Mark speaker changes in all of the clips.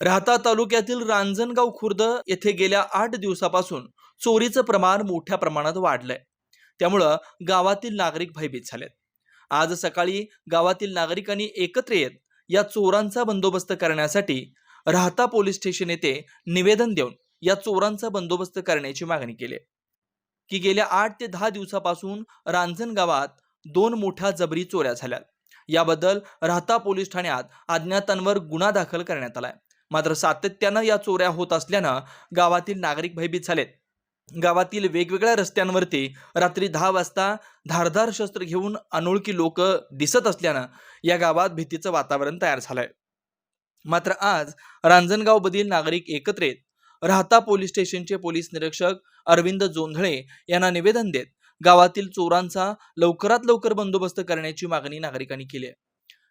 Speaker 1: राहता तालुक्यातील रांजणगाव खुर्द येथे गेल्या आठ दिवसापासून चोरीचं प्रमाण मोठ्या प्रमाणात वाढलंय. त्यामुळं गावातील नागरिक भयभीत झालेत. आज सकाळी गावातील नागरिकांनी एकत्र येत या चोरांचा बंदोबस्त करण्यासाठी राहता पोलीस स्टेशन येथे निवेदन देऊन या चोरांचा बंदोबस्त करण्याची मागणी केली की गेल्या आठ ते दहा दिवसापासून रांजण गावात दोन मोठ्या जबरी चोऱ्या झाल्या याबद्दल राहता पोलीस ठाण्यात अज्ञातांवर गुन्हा दाखल करण्यात आलाय. मात्र सातत्यानं या चोऱ्या होत असल्यानं गावातील नागरिक भयभीत झालेत. गावातील वेगवेगळ्या रस्त्यांवरती रात्री दहा वाजता धारधार शस्त्र घेऊन अनोळखी लोक दिसत असल्यानं या गावात भीतीचं वातावरण तयार झालंय. मात्र आज रांजणगावमधील नागरिक एकत्र येत राहता पोलीस स्टेशनचे पोलीस निरीक्षक अरविंद जोंधळे यांना निवेदन देत गावातील चोरांचा लवकरात लवकर बंदोबस्त करण्याची मागणी नागरिकांनी केली आहे.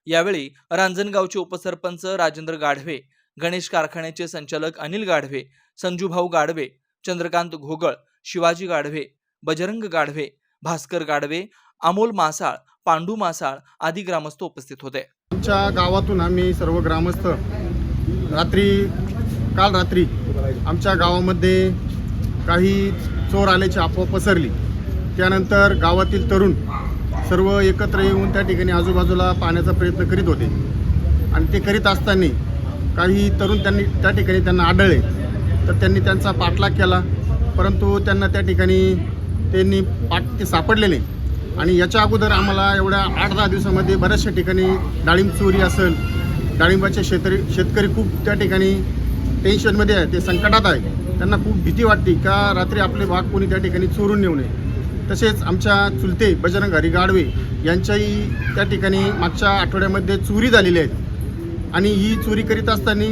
Speaker 1: यावेळी रांजणगावचे उपसरपंच राजेंद्र गाढवे गणेश कारखान्याचे संचालक अनिल गाढवे संजूभाऊ गाढवे चंद्रकांत घोगळ शिवाजी गाढवे बजरंग गाढवे भास्कर गाढवे अमोल मासाळ पांडू मासाळ आदी ग्रामस्थ उपस्थित होते.
Speaker 2: आमच्या गावातून आम्ही सर्व ग्रामस्थ रात्री काल रात्री आमच्या गावामध्ये काही चोर आल्याची अफवा पसरली. त्यानंतर गावातील तरुण सर्व एकत्र येऊन त्या ठिकाणी आजूबाजूला पाहण्याचा प्रयत्न करीत होते. आणि ते करीत असताना काही तरुण त्यांनी त्या ठिकाणी त्यांना आढळले. तर त्यांनी त्यांचा पाठलाग केला. परंतु त्यांना त्या ठिकाणी त्यांनी पाठ ते सापडले नाही आणि याच्या अगोदर आम्हाला एवढ्या आठ दहा दिवसामध्ये बऱ्याचशा ठिकाणी डाळिंब चोरी असेल डाळिंबाचे शेतकरी शेतकरी खूप त्या ठिकाणी टेन्शनमध्ये आहे ते संकटात आहे. त्यांना खूप भीती वाटते का रात्री आपले भाग कोणी त्या ठिकाणी चोरून नेऊ नये. तसेच आमच्या चुलते बजरंग हरी गाडवे यांच्याही त्या ठिकाणी मागच्या आठवड्यामध्ये चोरी झालेली आहेत. आणि ही चोरी करीत असताना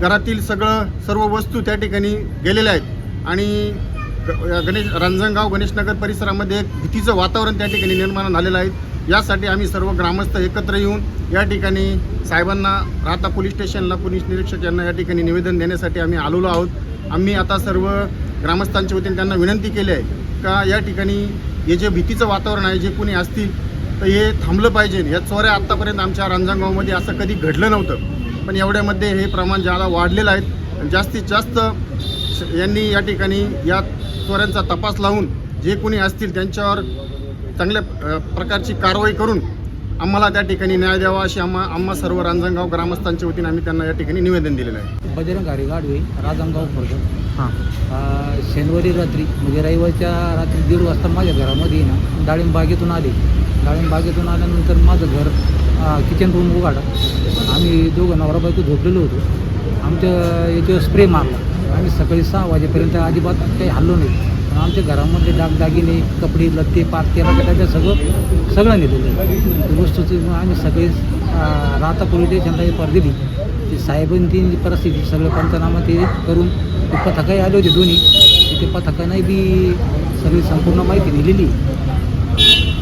Speaker 2: घरातील सगळं सर्व वस्तू त्या ठिकाणी गेलेल्या आहेत. आणि ग- गणेश रांजणगाव गणेशनगर परिसरामध्ये एक भीतीचं वातावरण त्या ठिकाणी निर्माण झालेलं आहे. यासाठी आम्ही सर्व ग्रामस्थ एकत्र येऊन या ठिकाणी साहेबांना राहता पोलीस स्टेशनला पोलीस निरीक्षक यांना या ठिकाणी निवेदन देण्यासाठी आम्ही आलेलो आहोत. आम्ही आता सर्व ग्रामस्थांच्या वतीने त्यांना विनंती केली आहे का या ठिकाणी हे जे भीतीचं वातावरण आहे जे कोणी असतील तर हे थांबलं पाहिजे. या चोऱ्या आत्तापर्यंत आमच्या रांजणगावमध्ये असं कधी घडलं नव्हतं. पण एवढ्यामध्ये हे प्रमाण ज्यादा वाढलेलं आहे आणि जास्तीत जास्त श- यांनी या ठिकाणी या चोऱ्यांचा तपास लावून जे कोणी असतील त्यांच्यावर चांगल्या प्रकारची कारवाई करून आम्हाला त्या ठिकाणी न्याय द्यावा अशी आम्हा आम्हा सर्व रांजणगाव ग्रामस्थांच्या वतीने आम्ही त्यांना या ठिकाणी निवेदन दिलेलं आहे.
Speaker 3: बजरंग गाडी गाडवे राजंगाव
Speaker 2: हां.
Speaker 3: शनिवारी रात्री म्हणजे रविवारच्या रात्री दीड वाजता माझ्या घरामध्ये ना डाळिंब बागेतून आले. डाळिंब बागेतून आल्यानंतर माझं घर किचन रूम उघाडा आम्ही दोघं नवरा बायको झोपलेलो होतो. आमच्या याच्यावर स्प्रे मारला. आम्ही सकाळी सहा वाजेपर्यंत अजिबात काही हल्लो नाही. पण आमच्या घरामध्ये दागदागिने कपडे लत्ते पारते त्याच्या सगळं सगळं नेलेलं आहे. वस्तूची आम्ही सगळे राहता पोलीस स्टेशनला दिली. ते साहेबांनी ती परिस्थिती सगळं पंचनामा ते करून ते पथकही आले होते दोन्ही. ते पथकाने बी सगळी संपूर्ण माहिती दिलेली.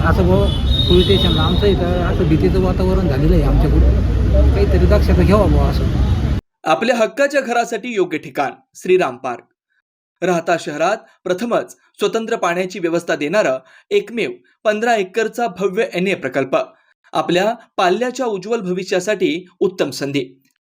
Speaker 3: असं भाऊ पोलीस स्टेशनला आमचं इथं असं भीतीचं वातावरण झालेलं आहे आमच्याकडून. काहीतरी दक्षता घ्यावा बुवा असं.
Speaker 1: आपल्या हक्काच्या घरासाठी योग्य ठिकाण श्रीराम पार्क. राहता शहरात प्रथमच स्वतंत्र पाण्याची व्यवस्था देणारा एकमेव पंधरा एकरचा भव्य एन ए प्रकल्प. आपल्या पाल्याच्या उज्ज्वल भविष्यासाठी उत्तम संधी.